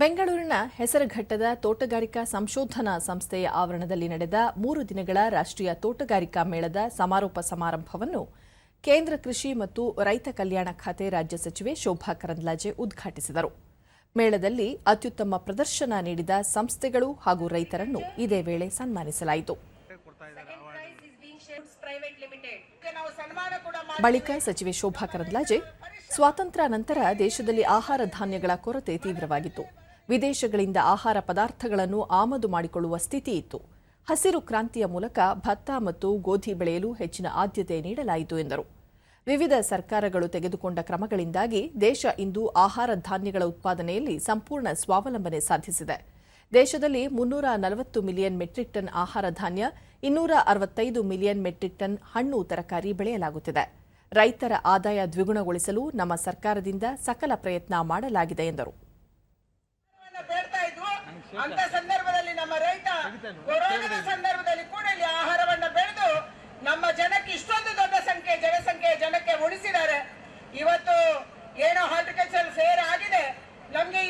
ಬೆಂಗಳೂರಿನ ಹೆಸರುಘಟ್ಟದ ತೋಟಗಾರಿಕಾ ಸಂಶೋಧನಾ ಸಂಸ್ಥೆಯ ಆವರಣದಲ್ಲಿ ನಡೆದ ಮೂರು ದಿನಗಳ ರಾಷ್ಟ್ರೀಯ ತೋಟಗಾರಿಕಾ ಮೇಳದ ಸಮಾರೋಪ ಸಮಾರಂಭವನ್ನು ಕೇಂದ್ರ ಕೃಷಿ ಮತ್ತು ರೈತ ಕಲ್ಯಾಣ ಖಾತೆ ರಾಜ್ಯ ಸಚಿವೆ ಶೋಭಾ ಕರಂದ್ಲಾಜೆ ಉದ್ಘಾಟಿಸಿದರು. ಮೇಳದಲ್ಲಿ ಅತ್ಯುತ್ತಮ ಪ್ರದರ್ಶನ ನೀಡಿದ ಸಂಸ್ಥೆಗಳು ಹಾಗೂ ರೈತರನ್ನು ಇದೇ ವೇಳೆ ಸನ್ಮಾನಿಸಲಾಯಿತು. ಬಳಿಕ ಸಚಿವೆ ಶೋಭಾ ಕರಂದ್ಲಾಜೆ ಸ್ವಾತಂತ್ರ್ಯ ನಂತರ ದೇಶದಲ್ಲಿ ಆಹಾರ ಧಾನ್ಯಗಳ ಕೊರತೆ ತೀವ್ರವಾಗಿತ್ತು. ವಿದೇಶಗಳಿಂದ ಆಹಾರ ಪದಾರ್ಥಗಳನ್ನು ಆಮದು ಮಾಡಿಕೊಳ್ಳುವ ಸ್ಥಿತಿ ಇತ್ತು. ಹಸಿರು ಕ್ರಾಂತಿಯ ಮೂಲಕ ಭತ್ತ ಮತ್ತು ಗೋಧಿ ಬೆಳೆಯಲು ಹೆಚ್ಚಿನ ಆದ್ಯತೆ ನೀಡಲಾಯಿತು ಎಂದರು. ವಿವಿಧ ಸರ್ಕಾರಗಳು ತೆಗೆದುಕೊಂಡ ಕ್ರಮಗಳಿಂದಾಗಿ ದೇಶ ಇಂದು ಆಹಾರ ಧಾನ್ಯಗಳ ಉತ್ಪಾದನೆಯಲ್ಲಿ ಸಂಪೂರ್ಣ ಸ್ವಾವಲಂಬನೆ ಸಾಧಿಸಿದೆ. ದೇಶದಲ್ಲಿ ಮುನ್ನೂರ ನಲವತ್ತು ಮಿಲಿಯನ್ ಮೆಟ್ರಿಕ್ ಟನ್ ಆಹಾರ ಧಾನ್ಯ, ಇನ್ನೂರ ಅರವತ್ತೈದು ಮಿಲಿಯನ್ ಮೆಟ್ರಿಕ್ ಟನ್ ಹಣ್ಣು ತರಕಾರಿ ಬೆಳೆಯಲಾಗುತ್ತಿದೆ. ರೈತರ ಆದಾಯ ದ್ವಿಗುಣಗೊಳಿಸಲು ನಮ್ಮ ಸರ್ಕಾರದಿಂದ ಸಕಲ ಪ್ರಯತ್ನ ಮಾಡಲಾಗಿದೆ ಎಂದರು. ಅಂತ ಸಂದರ್ಭದಲ್ಲಿ ನಮ್ಮ ರೈತ ಕೊರೋನಾದ ಸಂದರ್ಭದಲ್ಲಿ ಕೂಡ ಇಲ್ಲಿ ಆಹಾರವನ್ನ ಬೆಳೆದು ನಮ್ಮ ಜನಕ್ಕೆ ಇಷ್ಟೊಂದು ದೊಡ್ಡ ಸಂಖ್ಯೆ ಜನಸಂಖ್ಯೆ ಜನಕ್ಕೆ ಉಳಿಸಿದ್ದಾರೆ. ಇವತ್ತು ಏನೋ ಹಾರ್ಟಿಕಲ್ಚರ್ ಫೇರ್ ಆಗಿದೆ. ನಮ್ಗೆ